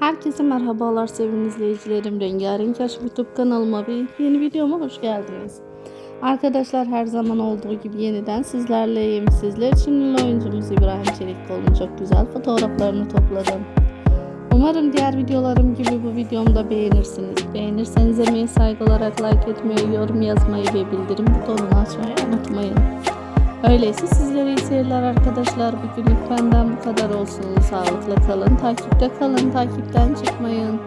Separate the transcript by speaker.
Speaker 1: Herkese merhabalar sevgili izleyicilerim. Rengarenk Aşk YouTube kanalıma ve yeni videoma hoş geldiniz. Arkadaşlar her zaman olduğu gibi yeniden sizlerleyim. Sizler için oyuncumuz İbrahim Çelikkol'un çok güzel fotoğraflarını topladım. Umarım diğer videolarım gibi bu videomu da beğenirsiniz. Beğenirseniz emeğe saygı olarak like etmeyi, yorum yazmayı ve bildirim butonunu açmayı unutmayın. Öyleyse sizlere iyi seyirler arkadaşlar. Bugünlük benden bu kadar olsun. Sağlıkla kalın, takipte kalın, takipten çıkmayın.